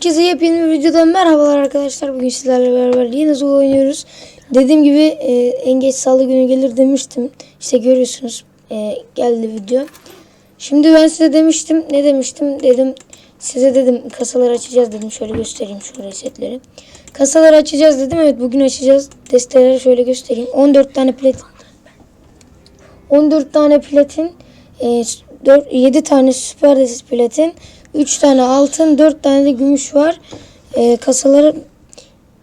Herkese yepyeni bir videodan merhabalar arkadaşlar. Bugün sizlerle beraber yine Zul oynuyoruz. Dediğim gibi e, en geç salı günü gelir demiştim. İşte görüyorsunuz e, geldi video. Şimdi ben size demiştim. Ne demiştim? Dedim size dedim kasaları açacağız dedim. Şöyle göstereyim şöyle setleri. Kasaları açacağız dedim. Evet bugün açacağız. Desteleri şöyle göstereyim. 14 tane platin. 14 tane platin. E, 4, 7 tane süper desis platin. 3 tane altın, 4 tane de gümüş var. E, kasaları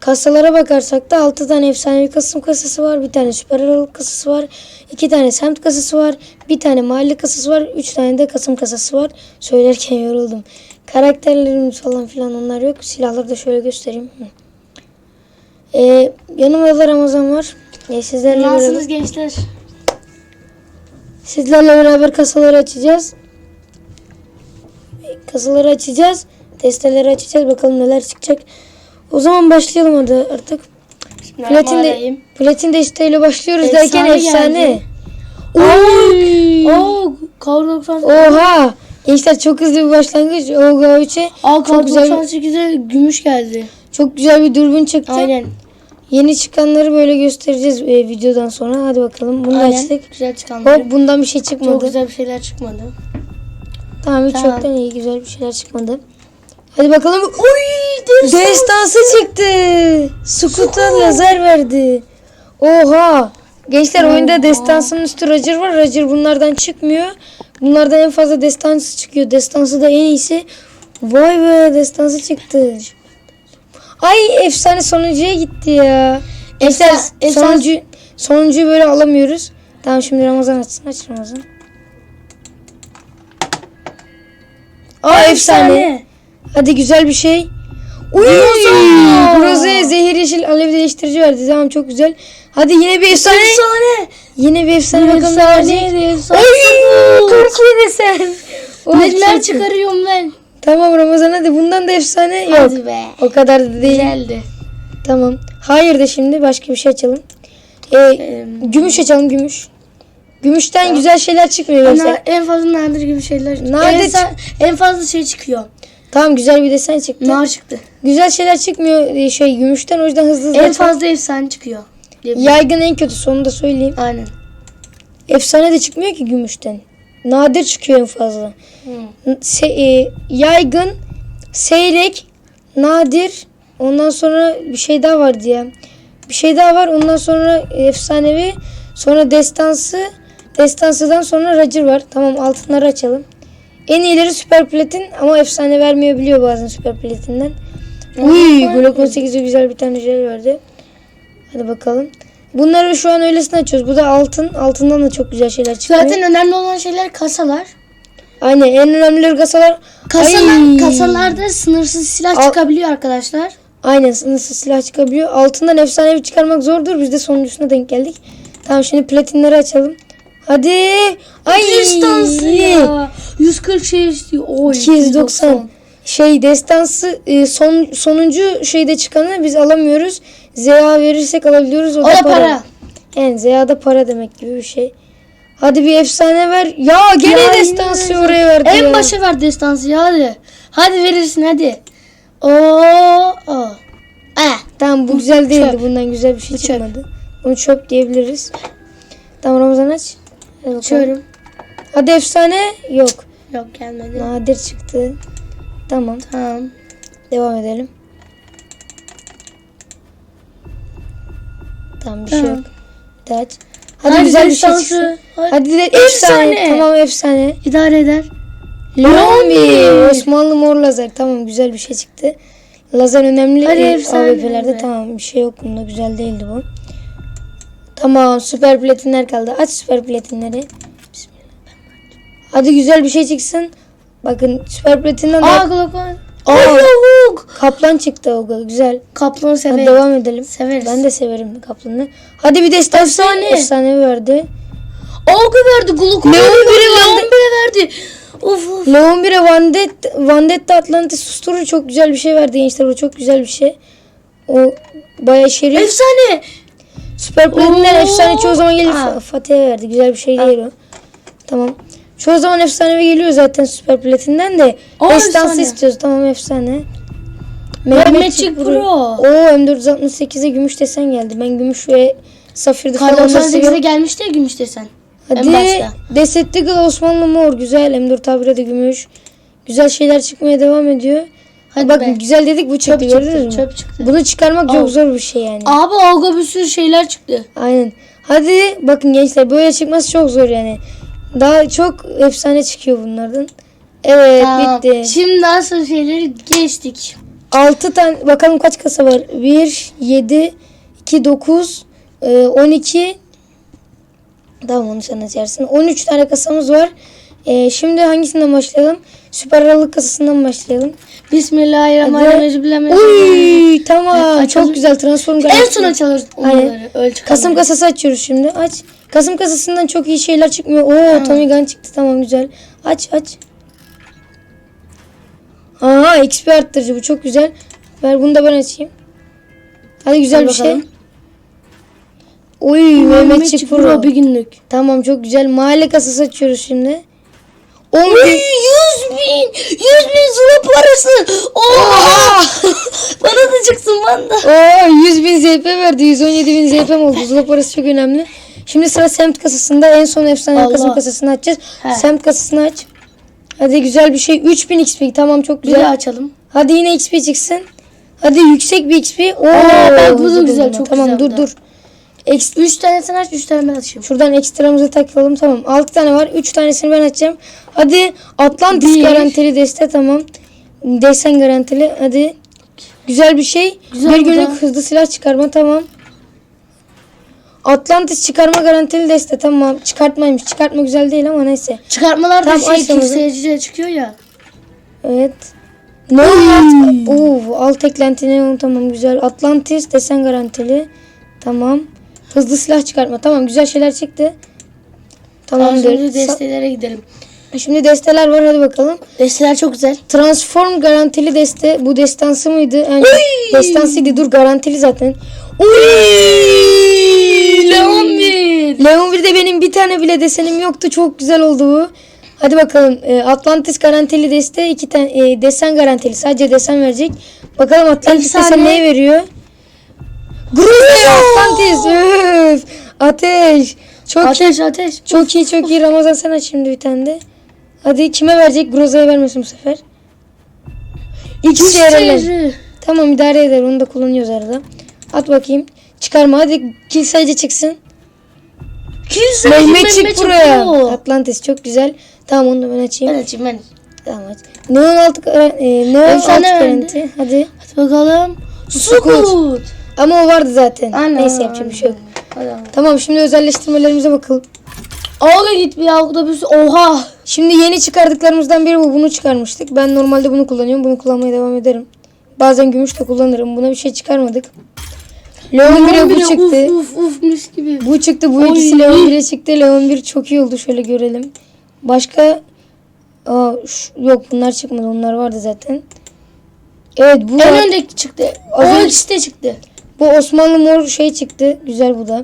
kasalara bakarsak da 6 tane efsanevi kasım kasası var. Bir tane süper aralık kasası var. 2 tane semt kasası var. Bir tane mahalle kasası var. 3 tane de kasım kasası var. Söylerken yoruldum. Karakterlerimiz falan filan onlar yok. Silahları da şöyle göstereyim. Hı. E, yanımda da Ramazan var. E, sizlerle beraber, Nasılsınız gençler? sizlerle beraber kasaları açacağız. Kasaları açacağız. Desteleri açacağız. Bakalım neler çıkacak. O zaman başlayalım hadi artık. Platin, de, platin desteğiyle başlıyoruz Efsane derken efsane. Oy! Oo, Kar 90. Oha! Gençler çok hızlı bir başlangıç. 3'e Aa, çok güzel, 98'e gümüş geldi. çok güzel bir dürbün çıktı. Aynen. Yeni çıkanları böyle göstereceğiz e, videodan sonra. Hadi bakalım. Bunu Aynen. açtık. Güzel çıkanlar. Hop bundan bir şey Çok çıkmadı. güzel bir şeyler çıkmadı. Tamam hiç Tamam. yoktan iyi güzel bir şeyler çıkmadı. Hadi bakalım. Oy! Destansı çıktı. Skuta lazer verdi. Oha! Gençler oyunda destansının üstü Roger var. Roger bunlardan çıkmıyor. Bunlardan en fazla destansı çıkıyor. Destansı da en iyisi. Vay be destansı çıktı. Ay efsane sonuncuya gitti ya. Gençler Efsa- efsane- sonuncu, sonuncuyu böyle alamıyoruz. Tamam şimdi Ramazan açsın. Aç Ramazan. Aa efsane. Hadi güzel bir şey. Uy! Groza zehir yeşil alev değiştirici verdi. Tamam çok güzel. Hadi yine bir efsane. Efsane. Yine bir efsane bakalım ne verecek. Efsane. Efsane. Oy! Desen. Oh, Neler çıkarıyorum ben. Tamam Ramazan hadi bundan da efsane yok. Hadi be. O kadar da değil. Güzeldi. Tamam. Hayır de şimdi başka bir şey açalım. Ee, Ee, gümüş açalım gümüş. Gümüşten güzel şeyler çıkmıyor na- gençler. en fazla nadir gibi şeyler. Nadir En, sa- en fazla şey çıkıyor. Tamam güzel bir desen çıktı. Nar çıktı. Güzel şeyler çıkmıyor e, şey gümüşten o yüzden hızlı hızlı En açalım. fazla efsane çıkıyor. Yaygın en kötüsü onu da söyleyeyim. Aynen. Efsane de çıkmıyor ki gümüşten. Nadir çıkıyor en fazla. Se- e, yaygın, seyrek, nadir. Ondan sonra bir şey daha vardı ya. Bir şey daha var. Ondan sonra efsanevi. Sonra destansı. Destansıdan sonra Roger var. Tamam altınları açalım. En iyileri süper platin ama efsane vermeyebiliyor bazen süper platinden. Uy, Glock 18'e güzel bir tane jel verdi. Hadi bakalım. Bunları şu an öylesine açıyoruz. Bu da altın. Altından da çok güzel şeyler çıkıyor. Zaten önemli olan şeyler kasalar. Aynen en önemlileri kasalar. Kasalar, Ay. kasalarda sınırsız silah Al- çıkabiliyor arkadaşlar. Aynen sınırsız silah çıkabiliyor. Altından efsanevi çıkarmak zordur. Biz de sonuncusuna denk geldik. Tamam şimdi platinleri açalım. Hadi. Ay. Destansı ya. 140 şey istiyor. Oy, 290. Şey destansı e, son sonuncu şeyde çıkanı biz alamıyoruz. Zeya verirsek alabiliyoruz. O, O da para. Yani Zeya da para demek gibi bir şey. Hadi bir efsane ver. Ya gene Ya destansı yine- oraya verdi En ya. başa ver destansı ya hadi. Hadi verirsin hadi. Oo. oo. Eh. Tamam bu güzel değildi. çöp. Bundan güzel bir şey Bu çöp. çıkmadı. Bunu çöp diyebiliriz. Tamam Ramazan aç. Hadi bakalım. Açıyorum. Hadi efsane. Yok. Yok gelmedi. Nadir çıktı. Tamam. Tamam. Devam edelim. Tamam bir şey Tamam. yok. Bir daha aç. Hadi, güzel bir şey çıksın. Hadi. Hadi de efsane. Efsane. Tamam efsane. İdare eder. Leon. Osmanlı mor lazer. Tamam güzel bir şey çıktı. Lazer önemli Hadi efsane AWP'lerde. Tamam bir şey yok bunda güzel değildi bu. Tamam süper platinler kaldı. Aç süper platinleri. Hadi güzel bir şey çıksın. Bakın süper platinden de Aa Glockman. Aa. Kaplan çıktı o güzel. Kaplanı Hadi severim. devam edelim. Severiz. Ben de severim kaplanı. Hadi bir destansı Efsane. efsane verdi. Algı verdi. Glockman Leon verdi. biri Leon verdi. biri verdi. Of of. Leon 1'e Vandetta, Vandetta Atlantis susturucu çok güzel bir şey verdi gençler. O çok güzel bir şey. O bayağı yarıyor. Efsane. Süper Platin'ler Oo. efsane çoğu zaman gelir. Fa- Fatih'e verdi. Güzel bir şey değil o. Tamam. Çoğu zaman efsanevi geliyor zaten Süper Platin'den de. Destansı istiyoruz. Tamam efsane. Mehmetçik Pro. O M468'e gümüş desen geldi. Ben gümüş ve safirdi Kar falan da 98'e seviyorum. gelmişti ya gümüş desen. En Hadi. Desetli Osmanlı mor güzel. M4 tabire de gümüş. Güzel şeyler çıkmaya devam ediyor. Hadi Bak be. güzel dedik bu çıktı Çöp gördünüz çıktı, mü? çöp çıktı. Bunu çıkarmak Al. çok zor bir şey yani. Abi Olga bir sürü şeyler çıktı. Aynen. Hadi bakın gençler böyle çıkması çok zor yani. Daha çok efsane çıkıyor bunlardan. Evet Tamam. bitti. Şimdi asıl şeyleri geçtik. 6 tane bakalım kaç kasa var? 1 7 2 9 e, 12 Tamam onu sen açarsın. 13 tane kasamız var. E, şimdi hangisinden başlayalım? Süper aralık kasasından başlayalım. Bismillahirrahmanirrahim. Uy tamam Evet, çok güzel transform En garantisi. son açılır onları. Kasım kasası açıyoruz şimdi. Aç. Kasım kasasından çok iyi şeyler çıkmıyor. Oo Tommy Gun çıktı. Tamam güzel. Aç aç. Aha XP arttırıcı bu çok güzel. Ver bunu da ben açayım. Hadi güzel Hadi bir şey. bakalım. Oy Mehmetçik. Pro bir günlük. Tamam çok güzel. Mahalle kasası açıyoruz şimdi. 10 Uy, bin. 100 bin. 100 bin zula parası. Oha. bana da çıksın bana da. Oo 100 bin ZP verdi. 117 bin ZP oldu? Zula parası çok önemli. Şimdi sıra semt kasasında. En son efsane Allah. kasım kasasını açacağız. He. Semt kasasını aç. Hadi güzel bir şey. 3000 XP. Tamam çok Bir güzel. açalım. Hadi yine XP çıksın. Hadi yüksek bir XP. Oo, bak bu da güzel, çok Tamam güzel dur da. dur. Eks 3 tane sen aç 3 tane ben açayım. Şuradan ekstramızı takalım. Tamam. 6 tane var. 3 tanesini ben açacağım. Hadi Atlantis Bir. garantili deste tamam. Desen garantili. Hadi. Güzel bir şey. Güzel bir günlük da. hızlı silah çıkarma tamam. Atlantis çıkarma garantili deste tamam. Çıkartmaymış. Çıkartma güzel değil ama neyse. Çıkartmalar da Tamam, şey kimseyicice çıkıyor ya. Evet. Ne alt, Oo, alt eklentini tamam güzel. Atlantis desen garantili. Tamam. Hızlı silah çıkartma. Tamam güzel şeyler çıktı. Tamam Tamamdır. şimdi Sa- destelere gidelim. Şimdi desteler var hadi bakalım. Desteler çok güzel. Transform garantili deste. Bu destansı mıydı? Yani destansıydı. Dur garantili zaten. Leon bir. Leon 1'de benim bir tane bile desenim yoktu. Çok güzel oldu bu. Hadi bakalım. Ee, Atlantis garantili deste. iki tane e, desen garantili. Sadece desen verecek. Bakalım Atlantis desen neye veriyor? Groza Atlantis. Üf. Ateş. Çok iyi. Ateş ateş. Çok iyi çok iyi. Ramazan sen aç şimdi bir tane de. Hadi kime verecek? Groza'ya vermesin bu sefer. Yerine. Güçleri. Tamam idare eder. Onu da kullanıyoruz arada. At bakayım. Çıkarma hadi kill sayıcı çıksın. Kimse Mehmetçik buraya. Pro. Atlantis çok güzel. Tamam onu da ben açayım. Ben açayım ben. Tamam aç. Neon altı e, Neon altı garanti. Hadi. Hadi bakalım. Sukut. Ama o vardı zaten. Ana. Neyse yapacak bir şey yok. Hadi. Tamam şimdi özelleştirmelerimize bakalım. Olga git bir bir sürü- Oha. Şimdi yeni çıkardıklarımızdan biri bu. Bunu çıkarmıştık. Ben normalde bunu kullanıyorum. Bunu kullanmaya devam ederim. Bazen gümüş de kullanırım. Buna bir şey çıkarmadık. Leon 1'e bu çıktı. Uf uf uf mis gibi. Bu çıktı. Bu Oy. ikisi Leon 1'e çıktı. Leon 1 çok iyi oldu. Şöyle görelim. Başka Aa, şu- yok bunlar çıkmadı. Onlar vardı zaten. Evet bu En öndeki çıktı. O ikisi de çıktı. Bu Osmanlı mor şey çıktı. Güzel bu da.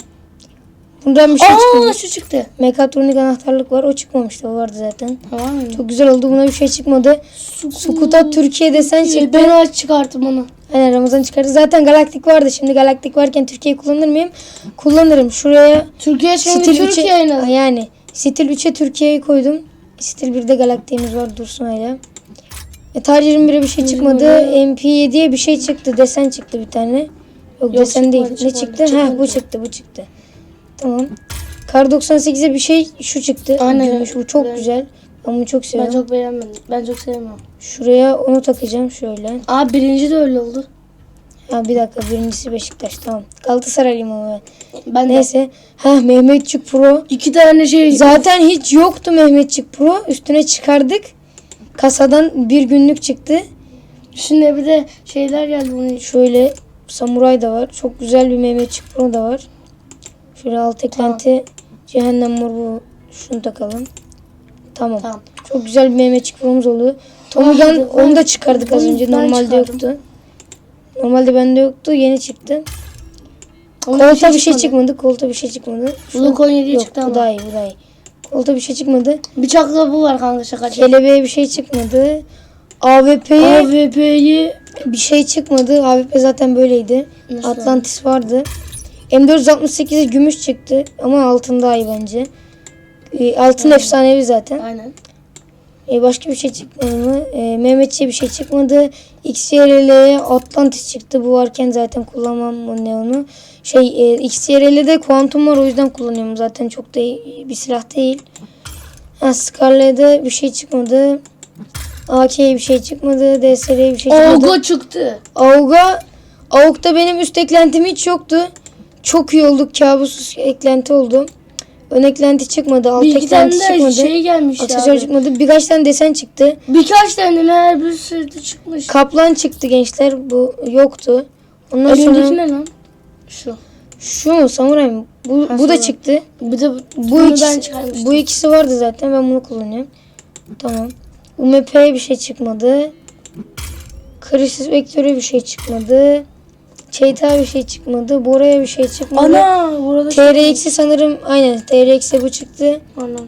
Bundan bir şey Aa çıkmadı. şu çıktı. Mekatronik anahtarlık var. O çıkmamıştı. O vardı zaten. Tamam? Çok güzel oldu. Buna bir şey çıkmadı. Sukuta Türkiye'de sen çıktı. Ben aç çıkarttım onu. Aynen Ramazan çıkardı. Zaten galaktik vardı. Şimdi galaktik varken Türkiye'yi kullanır mıyım? Kullanırım. Şuraya Türkiye şimdi stil Türkiye 3'e oynadı. yani stil 3'e Türkiye'yi koydum. Stil 1'de galaktiğimiz var dursun öyle. E, tarih 21'e bir şey çıkmadı. MP7'ye bir şey çıktı. Desen çıktı bir tane. Yok, Yok, desen çıkmadı, değil. ne çıkmadı, çıktı? Ha çıkmadı. bu çıktı bu çıktı. Tamam. Kar 98'e bir şey şu çıktı. Aynen. Gümüş. Bu çok Ben- güzel. Ben bunu çok Ben seviyorum. çok beğenmedim. Ben çok sevmiyorum. Şuraya onu takacağım şöyle. Aa birinci de öyle oldu. Ha bir dakika birincisi Beşiktaş tamam. Galatasaraylıyım ama ben. Ben de. Neyse. Ha Mehmetçik Pro. İki tane şey. Zaten hiç yoktu Mehmetçik Pro. Üstüne çıkardık. Kasadan bir günlük çıktı. Üstüne bir de şeyler geldi bunun. Şöyle samuray da var. Çok güzel bir Mehmetçik Pro da var. Şöyle alt eklenti cehennem mor bu. Şunu takalım. Tamam. Tamam. Çok güzel bir Mehmetçik Pro'muz oldu. Gun hadi, onu da çıkardık az önce. Normalde çıkardım. yoktu. Normalde bende yoktu. Yeni çıktı. Kolta bir şey çıkmadı. Kolta bir şey çıkmadı. 17'ye Yok çıktı bu ama. daha iyi bu daha iyi. Kolta bir şey çıkmadı. Bıçakla bu var kanka şakacı. Kelebeğe bir şey çıkmadı. AWP'ye AWP'yi Bir şey çıkmadı. AWP zaten böyleydi. Nasıl? Atlantis vardı. M468'e gümüş çıktı ama altın daha iyi bence. Ee, altın efsanevi zaten. Aynen. Ee, başka bir şey çıkmadı mı? Ee, Mehmetçi'ye bir şey çıkmadı. XYRL'ye Atlantis çıktı. Bu varken zaten kullanmam mı ne onu. Şey e, XYRL'de kuantum var o yüzden kullanıyorum. Zaten çok da iyi bir silah değil. Ha, Scarlet'de bir şey çıkmadı. AK'ye bir şey çıkmadı. DSR'ye bir şey çıkmadı. Olgo çıktı. Avga Avuk'ta benim üst eklentim hiç yoktu. Çok iyi olduk. Kabus eklenti oldu. Ön eklenti çıkmadı. Alt Bir eklenti çıkmadı. şey gelmiş Aksesuar abi. çıkmadı. Birkaç tane desen çıktı. Birkaç tane meğer bir sürü de çıkmış. Kaplan çıktı gençler. Bu yoktu. Ondan sonra Elindeki ne lan? Şu. şu mu samuray mı? Bu, Ha, bu da çıktı. Bu, Bu bunu ben ikisi, bu ikisi vardı zaten. Ben bunu kullanıyorum. Tamam. UMP'ye bir şey çıkmadı. Krisis Vektör'e bir şey çıkmadı. Çeyta bir şey çıkmadı. Bora'ya bir şey çıkmadı. Ana burada TRX'i sanırım aynen TRX'e bu çıktı. Ana.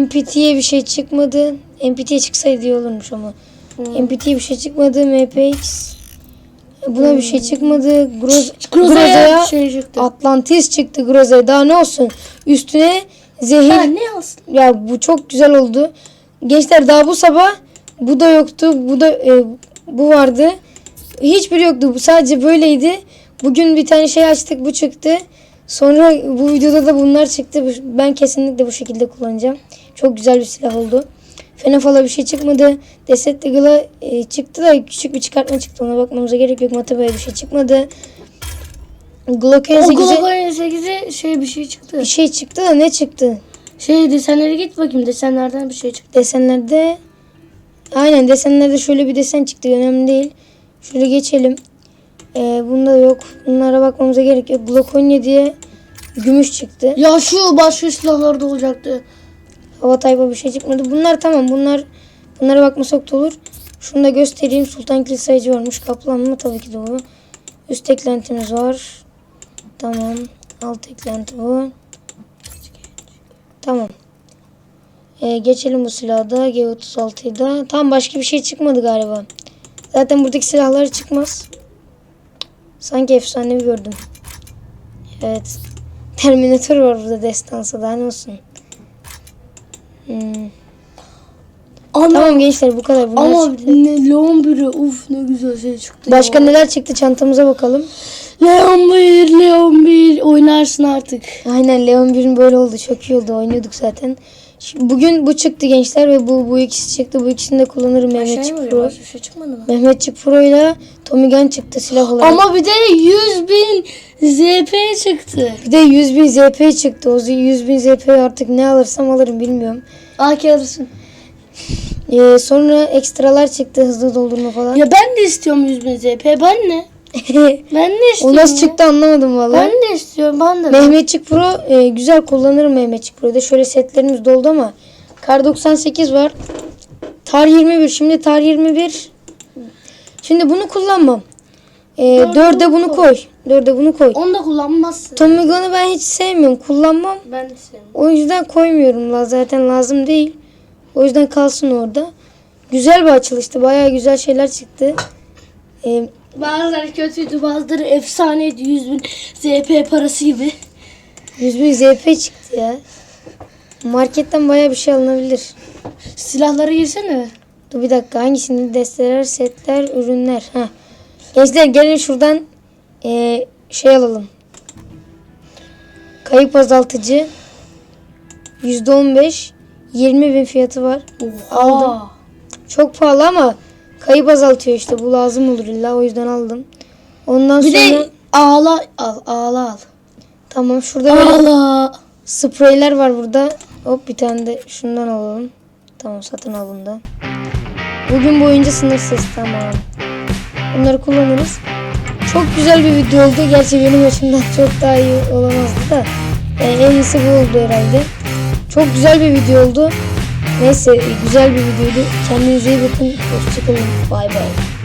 MPT'ye bir şey çıkmadı. MPT'ye çıksaydı iyi olurmuş ama. Hmm. MPT'ye bir şey çıkmadı. MPX. Buna bir şey çıkmadı. Groz Groza'ya şey çıktı. Atlantis çıktı Groza'ya. Daha ne olsun? Üstüne zehir. Ha ne alsın? Ya bu çok güzel oldu. Gençler daha bu sabah bu da yoktu. Bu da e, bu vardı. Hiçbiri yoktu. Bu sadece böyleydi. Bugün bir tane şey açtık bu çıktı. Sonra bu videoda da bunlar çıktı. Ben kesinlikle bu şekilde kullanacağım. Çok güzel bir silah oldu. Fenafal'a bir şey çıkmadı. Deset Deagle'a e, çıktı da küçük bir çıkartma çıktı. Ona bakmamıza gerek yok. Mataba'ya bir şey çıkmadı. Glock O 18'e Glock 8'e şey bir şey çıktı. bir şey çıktı da ne çıktı? Şey desenlere git bakayım desenlerden bir şey çıktı. Desenlerde aynen desenlerde şöyle bir desen çıktı önemli değil. Şöyle geçelim. Ee, bunda yok. Bunlara bakmamıza gerek yok. Glock 17'ye gümüş çıktı. Ya şu başka silahlarda olacaktı. Hava tayfa bir şey çıkmadı. Bunlar tamam. Bunlar bunlara bakmasak da olur. Şunu da göstereyim. Sultan Kilit sayıcı varmış. Kaplan mı? Tabii ki de bu. Üst eklentimiz var. Tamam. Alt eklenti bu. Tamam. Ee, geçelim bu silahda. G36'yı da. Tam başka bir şey çıkmadı galiba. Zaten buradaki silahlar çıkmaz. Sanki efsanevi gördüm. Evet. Terminator var burada destansı. Daha ne olsun. Hmm. Ama Tamam gençler bu kadar. Bunlar ama çıktı. ne Leon 1'e uf ne güzel şey çıktı. Başka ya. neler çıktı çantamıza bakalım. Leon 1 Leon 1 oynarsın artık. Aynen Leon 1'in böyle oldu. Çok iyi oldu. Oynuyorduk zaten. Şimdi bugün bu çıktı gençler ve bu bu ikisi çıktı. Bu ikisini de kullanırım Mehmetçik Pro. Şey çıkmadı mı? Mehmetçik Pro ile Tommy Gun çıktı silah olarak. Ama bir de 100 bin ZP çıktı. Bir de 100 bin ZP çıktı. O 100 bin ZP artık ne alırsam alırım bilmiyorum. AK alırsın. Ee, sonra ekstralar çıktı. Hızlı doldurma falan. Ya ben de istiyorum 100 bin ZP. Ben ne? Ben de o istiyorum. nasıl ya. çıktı anlamadım vallahi. Ben de istiyorum. Ben de. Mehmetçik Pro e, güzel kullanırım Mehmetçik Pro'da. Şöyle setlerimiz doldu ama Kar 98 var. Tar 21. Şimdi Tar 21. Şimdi bunu kullanmam. E, Dörde 4'e bunu bunu koy. 4'e bunu koy. Onu da kullanmazsın. Tommy Gun'u ben hiç sevmiyorum. Kullanmam. Ben de sevmiyorum. O yüzden koymuyorum. La zaten lazım değil. O yüzden kalsın orada. Güzel bir açılıştı. Bayağı güzel şeyler çıktı. E, Bazıları kötüydü, bazıları efsaneydi. 100 bin ZP parası gibi. 100 bin ZP çıktı ya. Marketten bayağı bir şey alınabilir. Silahlara girsene. Dur bir dakika hangisini desteler, setler, ürünler. Ha. Gençler gelin şuradan eee, şey alalım. Kayıp azaltıcı. %15 20 bin fiyatı var. Aldım. Aa. Çok pahalı ama kayıp azaltıyor işte. Bu lazım olur illa o yüzden aldım. Ondan Bir sonra de ağla al, ağla al. tamam şurada Ağla. spreyler var burada. Hop bir tane de şundan alalım. Tamam satın alındı. Bugün boyunca sınırsız tamam. Bunları kullanırız. Çok güzel bir video oldu. Gerçi benim açımdan çok daha iyi olamazdı da. e, en iyisi bu oldu herhalde. Çok güzel bir video oldu. Neyse güzel bir videoydu. Kendinize iyi bakın. Hoşçakalın. Bay bay.